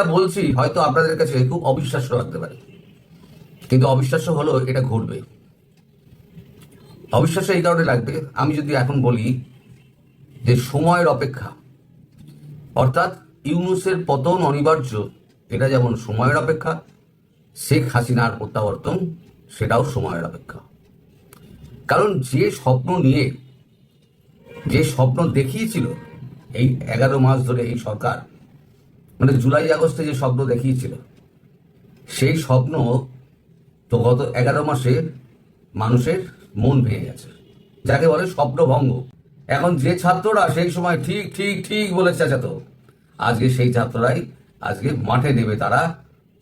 যা বলছি, হয়তো আপনাদের কাছে খুব অবিশ্বাস্য লাগতে পারে। কিন্তু অবিশ্বাস্য হলো এটা ঘটবে। অবিশ্বাস্য এই কারণে লাগবে, আমি যদি এখন বলি যে সময়ের অপেক্ষা। অর্থাৎ ইউনুসের পতন অনিবার্য, এটা যেমন সময়ের অপেক্ষা, শেখ হাসিনার প্রত্যাবর্তন, সেটাও সময়ের অপেক্ষা। কারণ যে স্বপ্ন নিয়ে, যে স্বপ্ন দেখিয়েছিল এই এগারো মাস ধরে এই সরকার মানে জুলাই আগস্টে যে স্বপ্ন দেখিয়েছিল, সেই স্বপ্ন তো গত এগারো মাসে মানুষের মন ভেঙে গেছে। যাকে বলে স্বপ্নভঙ্গ। এখন যে ছাত্ররা সেই সময় ঠিক ঠিক ঠিক বলে চেঁচাতো, আজকে সেই ছাত্ররাই আজকে মাঠে নেবে তারা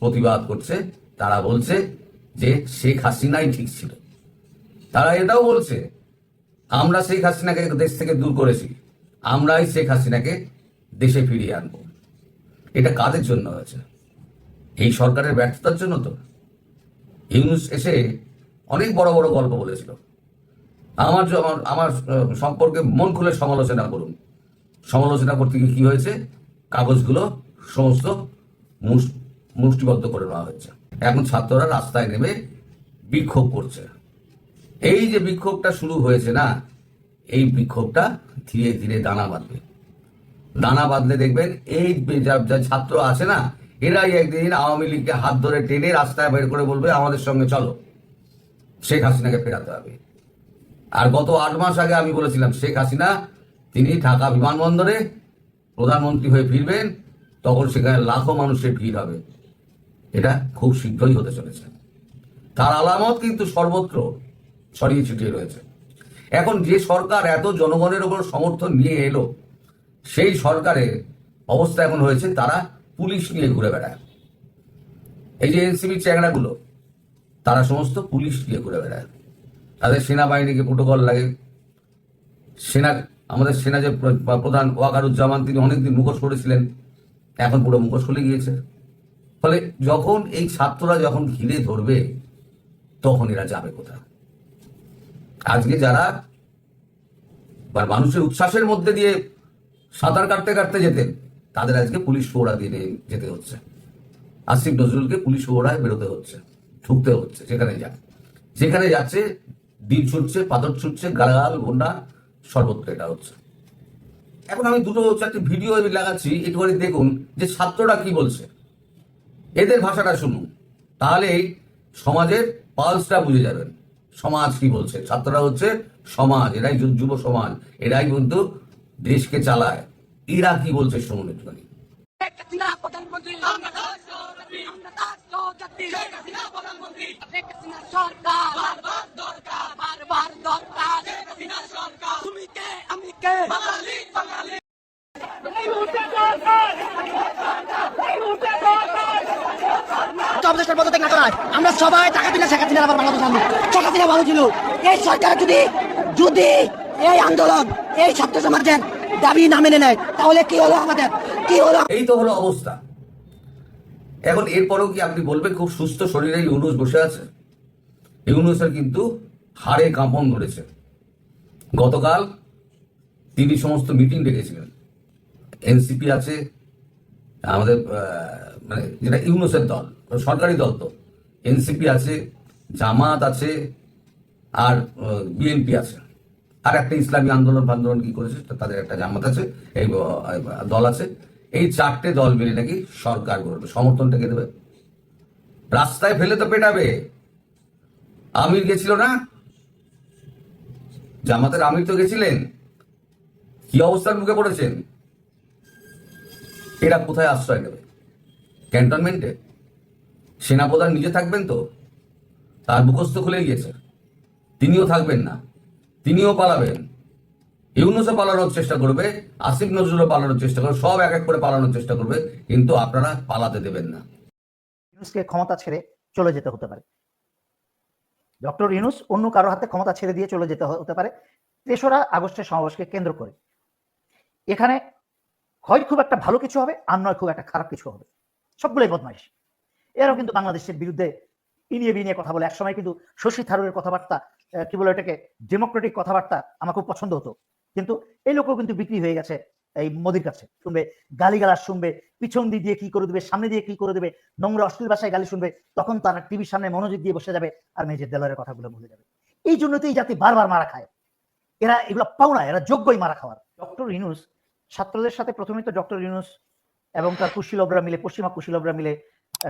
প্রতিবাদ করছে। তারা বলছে যে শেখ হাসিনাই ঠিক ছিল। তারা এটাও বলছে, আমরা শেখ হাসিনাকে দেশ থেকে দূর করেছি। আমরাই শেখ হাসিনাকে দেশে ফিরিয়ে আনব। এটা কাদের জন্য হয়েছে? এই সরকারের ব্যর্থতার জন্য তো? ইউনুস এসে অনেক বড় বড় গল্প বলেছিল। আমার আমার সম্পর্কে মন খুলে সমালোচনা করুন। সমালোচনা করতে গিয়ে কি হয়েছে? কাগজগুলো সমস্ত মুস- মুষ্টিবদ্ধ করে নেওয়া হয়েছে। এখন ছাত্ররা রাস্তায় নেমে বিক্ষোভ করছে। এই যে বিক্ষোভটা শুরু হয়েছে না, এই বিক্ষোভটা ধীরে ধীরে দানা বাঁধবে। দানা বাঁধলে দেখবেন, এই ছাত্র আছে না, এরাই একদিন আওয়ামী লীগকে হাত ধরে টেনে রাস্তায় বের করে বলবে, আমাদের সঙ্গে চলো। শেখ হাসিনাকে ফেরাতে হবে। আর গত আট মাস আগে আমি বলেছিলাম, শেখ হাসিনা, তিনি ঢাকা বিমানবন্দরে প্রধানমন্ত্রী হয়ে ফিরবেন, তখন সেখানে লাখো মানুষের ভিড় হবে। এটা খুব শীঘ্রই হতে চলেছে। তার আলামত কিন্তু সর্বত্র ছড়িয়ে ছিটিয়ে রয়েছে। এখন যে সরকার এত জনগণের ওপর সমর্থন নিয়ে এলো সেই সরকারের অবস্থা এখন হয়েছে, তারা পুলিশ নিয়ে ঘুরে বেড়ায়। এই যে এনসিবি চ্যাংড়াগুলো, তারা সমস্ত পুলিশ নিয়ে ঘুরে বেড়ায়। তাদের সেনাবাহিনীকে প্রোটোকল লাগে। সেনা, আমাদের সেনা যে প্রধান ওয়াকারুজ্জামান, তিনি অনেকদিন মুখোশ করেছিলেন এখন পুরো মুখোশ খুলে গিয়েছে। ফলে যখন এই ছাত্ররা যখন ঘিরে ধরবে, তখন এরা যাবে কোথায়? আজকে যারা মানুষের উচ্ছ্বাসের মধ্যে দিয়ে সাঁতার কাটতে কাটতে যেতেন তাদের আজকে পুলিশ ফোড়া দিয়ে যেতে হচ্ছে। আসিফ নজরুলকে পুলিশ ফোড়ায় বেরোতে হচ্ছে, ঢুকতে হচ্ছে, যেখানে যাক। যেখানে যাচ্ছে ডিম ছুটছে, পাথর ছুটছে, গালাগাল বন্যা সর্বত্র এটা হচ্ছে। এখন আমি দুটো চারটি ভিডিও আমি লাগাচ্ছি, একটুখানি দেখুন যে ছাত্ররা কি বলছে। এদের ভাষাটা শুনুন, তাহলেই সমাজের পালসটা বুঝে যাবেন। সমাজ কি বলছে? ছাত্ররা হচ্ছে সমাজ, এরাই যু- যুব সমাজ, এরাই কিন্তু দেশকে চালায়। এরা কি বলছে শুনুন একটুখানি। অবদেশের আমরা সবাই টাকা দিলে শেখ হাসিনা আবার বাংলাদেশ আনব শেখ হাসিনা ভালো ছিল এই সরকার যদি যদি এই আন্দোলন, এই ছাত্র সমাজের দাবি না মেনে নেয়, তাহলে কি হলো আমাদের? কি হলো? এই তো হলো অবস্থা। এখন এরপরেও কি আপনি বলবেন, খুব সুস্থ শরীরে ইউনুস বসে আছে? ইউনুসের কিন্তু হাড়ে কাঁপন ধরেছে। গতকাল তিনি সমস্ত মিটিং ডেকেছিলেন। এনসিপি আছে, আমাদের মানে যেটা ইউনুসের দল সরকারি দল তো। এনসিপি আছে, জামাত আছে, আর বিএনপি আছে। আর একটা ইসলামী আন্দোলন আন্দোলন কি করেছে তাদের একটা জামাত আছে, এই দল আছে। এই চারটে দল মিলে নাকি সরকার করবে সমর্থনটাকে দেবে? রাস্তায় ফেলে তো পেটাবে। আমির গেছিল না? জামাতের আমির তো গেছিলেন। কি অবস্থার মুখে পড়েছেন? এরা কোথায় আশ্রয় নেবে? ক্যান্টনমেন্টে? সেনাপ্রধান নিজে থাকবেন তো? তার মুখস্থ খুলে গিয়েছে। তিনিও থাকবেন না। তিনিও পালাবেন। ইউনুসও পালানোর চেষ্টা করবে, আসিফ নজরুলও পালানোর চেষ্টা করবে, সব এক এক করে পালানোর চেষ্টা করবে, কিন্তু আপনারা পালাতে দেবেন না। ইউনুসকে ক্ষমতা ছেড়ে চলে যেতে হতে পারে। ডক্টর ইউনুস অন্য কারও হাতে ক্ষমতা ছেড়ে দিয়ে চলে যেতে হতে পারে। তেসরা আগস্টের সমাবেশকে কেন্দ্র করে। এখানে হয় খুব একটা ভালো কিছু হবে, আর নয় খুব একটা খারাপ কিছু হবে। সবগুলোই বদমাইশ। এরাও কিন্তু বাংলাদেশের বিরুদ্ধে ইনিয়ে বিনিয়ে কথা বলে। একসময় কিন্তু শশী থারুরের কথাবার্তা কি বলে এটাকে ডেমোক্রেটিক কথাবার্তা আমার খুব পছন্দ হতো। কিন্তু এই লোকও কিন্তু বিক্রি হয়ে গেছে এই মোদির কাছে। শুনবে, গালিগালাজ শুনবে, পিছন দিয়ে কি করে দেবে, সামনে দিয়ে কি করে দেবে, নোংরা, অশ্লীল ভাষায় গালি শুনবে, তখন তারা টিভির সামনে মনোযোগ দিয়ে বসে যাবে আর মেজের দেলারের কথাগুলো ভুলে যাবে। এই জন্য তো এই জাতি বারবার মারা খায়। এরা এগুলো পাওনা, এরা যোগ্যই মারা খাওয়ার। ডক্টর ইনুস ছাত্রদের সাথে প্রথমেই তো ডক্টর ইনুস এবং তার কুশীলবরা মিলে, পশ্চিমা কুশীলবরা মিলে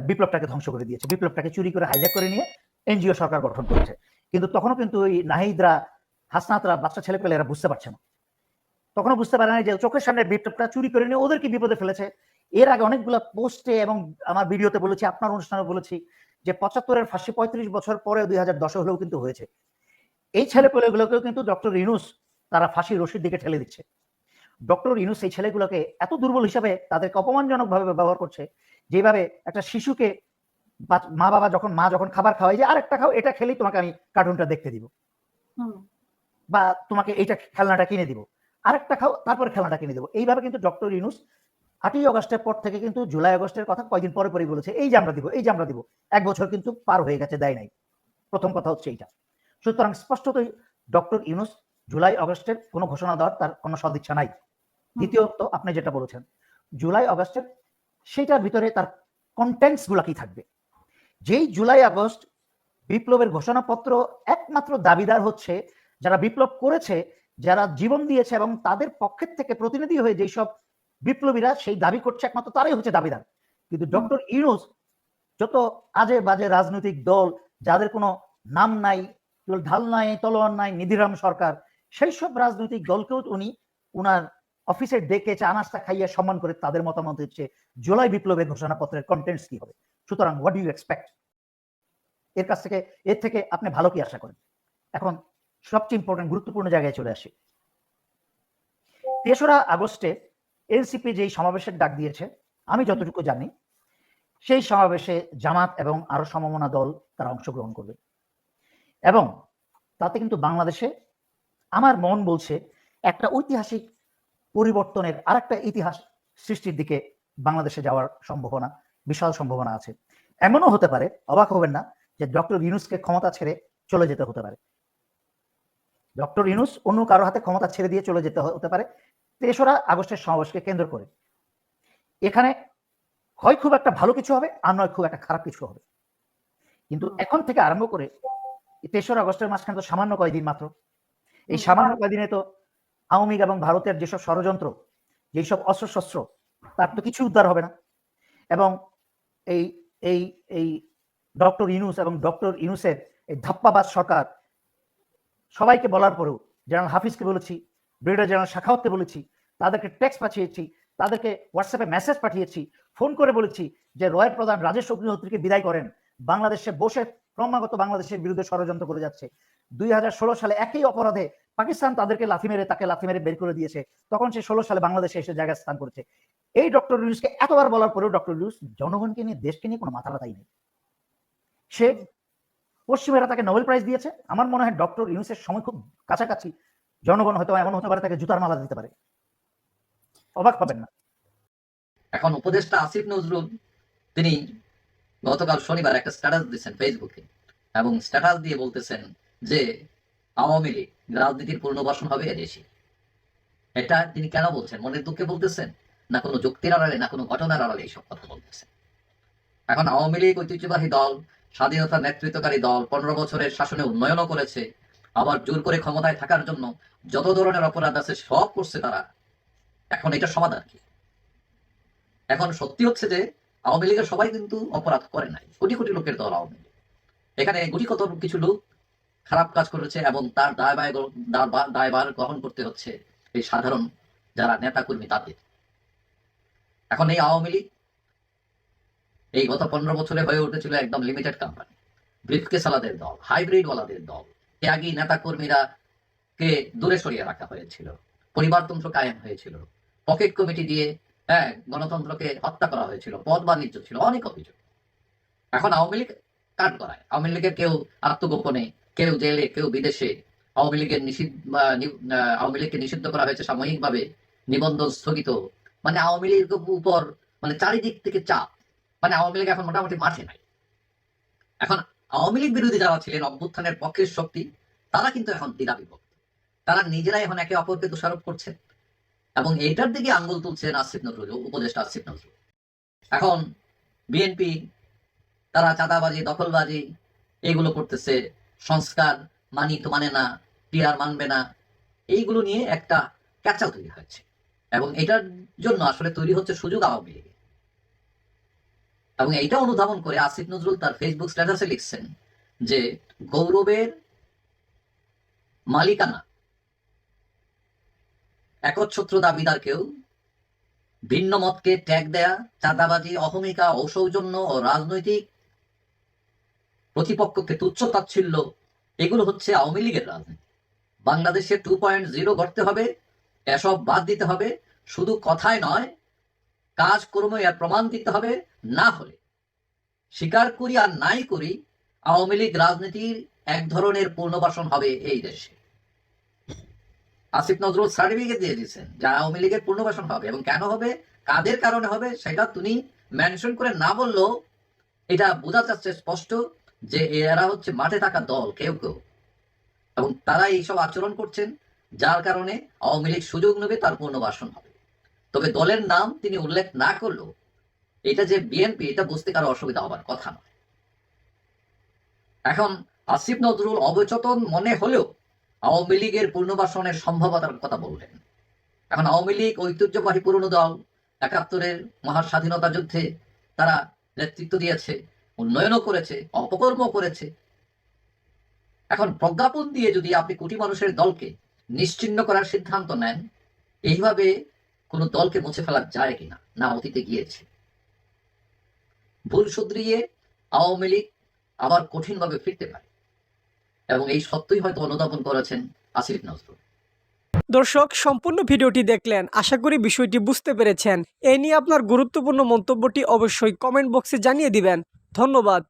বিপ্লবটাকে ধ্বংস করে দিয়েছে। বিপ্লবটাকে চুরি করে হাইজ্যাক করে নিয়ে এনজিও সরকার গঠন করেছে। কিন্তু তখনও কিন্তু ওই নাহিদরা, হাসনাতরা বাচ্চা ছেলে পেলে এরা বুঝতে পারছে না। তখনও বুঝতে পারে না যে চোখের সামনে বিপ্লবটা চুরি করে নিয়ে ওদেরকে বিপদে ফেলেছে। এর আগে অনেকগুলো পোস্টে এবং আমার ভিডিওতে বলেছি, আপনার অনুষ্ঠানে বলেছি যে পঁচাত্তরের ফাঁসি পঁয়ত্রিশ বছর পরে দুই হাজার দশে হলেও কিন্তু হয়েছে। এই ছেলে পেলেগুলোকেও কিন্তু ডক্টর ইনুস তারা ফাঁসি রশির দিকে ঠেলে দিচ্ছে। ডক্টর ইনুস এই ছেলেগুলোকে এত দুর্বল হিসাবে তাদেরকে অপমানজনক ভাবে ব্যবহার করছে, যেভাবে একটা শিশুকে মা বাবা যখন মা যখন খাবার খাওয়াই যে আরেকটা খাও এটা খেলেই তোমাকে আমি কার্টুনটা দেখতে দিব। বা তোমাকে এইটা খেলনাটা কিনে দিব। আরেকটা খাও তারপরে খেলনাটা কিনে দেবো। এইভাবে কিন্তু ডক্টর ইউনুস আটই অগস্টের পর থেকে কিন্তু জুলাই আগস্টের কথা কয়েকদিন পরে পরে বলেছে এই যে আমরা দিব এই যে আমরা দিব। এক বছর কিন্তু পার হয়ে গেছে দেয় নাই। প্রথম কথা হচ্ছে এইটা। সুতরাং স্পষ্টতই ডক্টর ইউনুস জুলাই আগস্টের কোনো ঘোষণা দেওয়ার তার কোনো সদিচ্ছা নাই। দ্বিতীয়ত আপনি যেটা বলেছেন জুলাই আগস্টের সেইটার ভিতরে তার কন্টেন্টসগুলা কি থাকবে? যেই জুলাই আগস্ট বিপ্লবের ঘোষণাপত্র একমাত্র দাবিদার হচ্ছে যারা বিপ্লব করেছে যারা জীবন দিয়েছে এবং তাদের পক্ষের থেকে প্রতিনিধি হয়ে যেই সব বিপ্লবীরা সেই দাবি করছে একমাত্র তারাই হচ্ছে দাবিদার। কিন্তু ডক্টর ইউনুস যত আজে বাজে রাজনৈতিক দল যাদের কোনো নাম নাই ঢাল নাই তলোয়ার নাই নিধিরাম সরকার সেই সব রাজনৈতিক দলকেও উনি উনার অফিসে ডেকে চা নাস্তা খাইয়ে সম্মান করে তাদের মতামত হচ্ছে জুলাই বিপ্লবের ঘোষণাপত্রের কন্টেন্টস কি হবে? সুতরাং হোয়াট ইউ এক্সপেক্ট এর কাছ থেকে, এর থেকে আপনি ভালো কি আশা করেন? এখন সবচেয়ে ইম্পর্টেন্ট গুরুত্বপূর্ণ জায়গায় চলে আসি। তেসরা আগস্টে এনসিপি যেই সমাবেশের ডাক দিয়েছে, আমি যতটুকু জানি, সেই সমাবেশে জামাত এবং আরও সমমনা দল তারা অংশগ্রহণ করবে। এবং তাতে কিন্তু বাংলাদেশে আমার মন বলছে একটা ঐতিহাসিক পরিবর্তনের আরেকটা ইতিহাস সৃষ্টির দিকে বাংলাদেশে যাওয়ার সম্ভাবনা। বিশাল সম্ভাবনা আছে। এমনও হতে পারে, অবাক হবেন না, যে ডক্টর ইউনুসকে ক্ষমতা ছেড়ে চলে যেতে হতে পারে। ডক্টর ইউনুস অন্য কারও হাতে ক্ষমতা ছেড়ে দিয়ে চলে যেতে হতে পারে, তেসরা আগস্টের সমাবেশকে কেন্দ্র করে। এখানে হয় খুব একটা ভালো কিছু হবে, আর নয় খুব একটা খারাপ কিছু হবে। কিন্তু এখন থেকে আরম্ভ করে তেসরা আগস্টের মাঝখানে তো সামান্য কয়দিন মাত্র। এই সামান্য কয়দিনে তো আওয়ামী লীগ এবং ভারতের যেসব ষড়যন্ত্র, যেসব অস্ত্রশস্ত্র, তার তো কিছু উদ্ধার হবে না। এবং এই এই এই ডক্টর ইউনুস এবং ডক্টর ইউনুসের এই ধাপ্পাবাজ সরকার, সবাইকে বলার পরেও জেনারেল হাফিজকে বলেছি, ব্রিগেডিয়ার জেনারেল শাখাওয়াতকে বলেছি, তাদেরকে টেক্সট পাঠিয়েছি, তাদেরকে হোয়াটসঅ্যাপে মেসেজ পাঠিয়েছি ফোন করে বলেছি যে রয়ের প্রধান রাজেশ অগ্নিহোত্রীকে বিদায় করেন। বাংলাদেশে বসে ক্রমাগত বাংলাদেশের বিরুদ্ধে ষড়যন্ত্র করে যাচ্ছে। দুই হাজার ষোলো সালে একই অপরাধে পাকিস্তান তাদেরকে লাথি মেরে, তাকে লাথি মেরে বের করে দিয়েছে। তখন সে ষোলো সালে বাংলাদেশে এসে জায়গায় স্থান করেছে। এই ডক্টর ইউনুসকে এতবার বলার পরেও ডক্টর ইউনুস জনগণকে নিয়ে, দেশকে নিয়ে কোনো মাথা ব্যথাই নেই। সে পশ্চিমেরা তাকে নোবেল প্রাইজ দিয়েছে। আমার মনে হয় ডক্টর ইউনুসের সময় খুব কাছাকাছি। জনগণ হয়তো এমন হতে পারে, তাকে জুতার মালা দিতে পারে। অবাক হবেন না। এখন উপদেষ্টা আসিফ নজরুল, তিনি গতকাল শনিবার একটা স্ট্যাটাস দিয়েছেন ফেসবুকে এবং স্ট্যাটাস দিয়ে বলতেছেন যে, আওয়ামী লীগ রাজনীতির পুনর্বাসন হবে এদেশে। এটা তিনি কেন বলছেন? মনের দুঃখে বলতেছেন? না কোনো যুক্তির আড়ালে, না কোনো ঘটনার আড়ালে এইসব কথা বলতেছেন এখন আওয়ামী লীগ ঐতিহ্যবাহী দল, স্বাধীনতা নেতৃত্বকারী দল পনেরো বছরের শাসনে উন্নয়নও করেছে, আবার জোর করে ক্ষমতায় থাকার জন্য যত ধরনের অপরাধ আছে সব করছে তারা। এখন এটা সমাধান কি? এখন সত্যি হচ্ছে যে আওয়ামী লীগের সবাই কিন্তু অপরাধ করে নাই। কোটি কোটি লোকের দল আওয়ামী লীগ। এখানে গুটি কত কিছু লোক খারাপ কাজ করেছে এবং তার দায় বায় দায়বার গ্রহণ করতে হচ্ছে এই সাধারণ যারা নেতা কর্মী তাদের। এখন এই আওয়ামী লীগ এই গত পনেরো বছরে হয়ে উঠেছিল একদম লিমিটেড কোম্পানি ব্রিফকেস আলাদের দল হাইব্রিড ওয়ালাদের দল, ত্যাগী নেতা কর্মীরা কে দূরে সরিয়ে রাখা হয়েছিল, পরিবারতন্ত্র কায়েম হয়েছিল পকেট কমিটি দিয়ে হ্যাঁ গণতন্ত্রকে হত্যা করা হয়েছিল, পদ বাণিজ্য ছিল, অনেক অভিযোগ। এখন আওয়ামী লীগ কাট করায় আওয়ামী লীগের কেউ আত্মগোপনে, কেউ জেলে, কেউ বিদেশে, আওয়ামী লীগের নিষিদ্ধ আওয়ামী লীগকে নিষিদ্ধ করা হয়েছে সাময়িকভাবে, নিবন্ধন স্থগিত মানে আওয়ামী লীগের উপর মানে চারিদিক থেকে চাপ। মানে আওয়ামী লীগ এখন মোটামুটি মাঠে নাই। এখন আওয়ামী লীগ বিরোধী যারা ছিলেন, অভ্যুত্থানের পক্ষের শক্তি, তারা কিন্তু এখন দ্বিধা বিভক্ত তারা নিজেরাই এখন একে অপরকে দোষারোপ করছে এবং এইটার দিকে আঙ্গুল তুলছেন আসিফ নজরুল, উপদেষ্টা আসিফ নজরুল। এখন বিএনপি, তারা চাঁদাবাজি, দখলবাজি, এগুলো করতেছে। সংস্কার মানি তো মানে না পিয়ার মানবে না। এইগুলো নিয়ে একটা ক্যাচাল তৈরি হয়েছে। এবং এটার জন্য আসলে তৈরি হচ্ছে সুযোগ আওয়ামী লীগের এবং এইটা অনুধাবন করে আসিফ নজরুল তার ফেসবুক স্ট্যাটাসে লিখছেন যে, গৌরবের মালিকানা। একচ্ছত্র দাবিদার কেউ ভিন্ন মতকে ট্যাগ দেয়া, চাঁদাবাজি, অহমিকা, অসৌজন্য ও রাজনৈতিক প্রতিপক্ষকে তুচ্ছ তাচ্ছিল্য, এগুলো হচ্ছে আওয়ামী লীগের রাজনীতি। বাংলাদেশে টু পয়েন্ট জিরো করতে হবে এসব বাদ দিতে হবে। শুধু কথায় নয় কাজ কর্মে এর প্রমাণ দিতে হবে না হলে। স্বীকার করি আর নাই করি, আওয়ামী লীগ রাজনীতির এক ধরনের পুনর্বাসন হবে এই দেশে। আসিফ নজরুল সার্টিফিকেট দিয়ে দিয়েছেন, যা আওয়ামী লীগের পুনর্বাসন হবে। এবং কেন হবে? কাদের কারণে হবে? সেটা তুমি মেনশন করে না বললেও এটা বোঝা যাচ্ছে স্পষ্ট যে এরা হচ্ছে মাঠে থাকা দল, কেউ কেউ। এবং তারা এইসব আচরণ করছেন। যার কারণে আওয়ামী লীগ সুযোগ নেবে, তার পুনর্বাসন হবে। তবে দলের নাম তিনি উল্লেখ না করলেও এটা যে বিএনপি, এটা বুঝতে কারও অসুবিধা হবার কথা নয়। এখন আসিফ নজরুল অবচেতন মনে হলেও আওয়ামী লীগের পুনর্বাসনের সম্ভাবনার কথা বললেন। এখন আওয়ামী লীগ ঐতিহ্যবাহী পুরনো দল, একাত্তরের মহা স্বাধীনতা যুদ্ধে তারা নেতৃত্ব দিয়েছে, উন্নয়নও করেছে অপকর্ম করেছে। এখন প্রজ্ঞাপন দিয়ে যদি আপনি কোটি মানুষের দলকে নিশ্চিন্ন করার সিদ্ধান্ত নেন, এইভাবে কোন দলকে মুছে ফেলা যায় কিনা, না অতীতে গিয়েছে। ভুল শুধরিয়ে আওয়ামী লীগ আবার কঠিনভাবে ফিরতে পারে। এবং এই সত্যই হয়তো অনুধাবন করেছেন আসিফ নজরুল। দর্শক, সম্পূর্ণ ভিডিওটি দেখলেন, আশা করি বিষয়টি বুঝতে পেরেছেন। এ নিয়ে আপনার গুরুত্বপূর্ণ মন্তব্যটি অবশ্যই কমেন্ট বক্সে জানিয়ে দিবেন। ধন্যবাদ।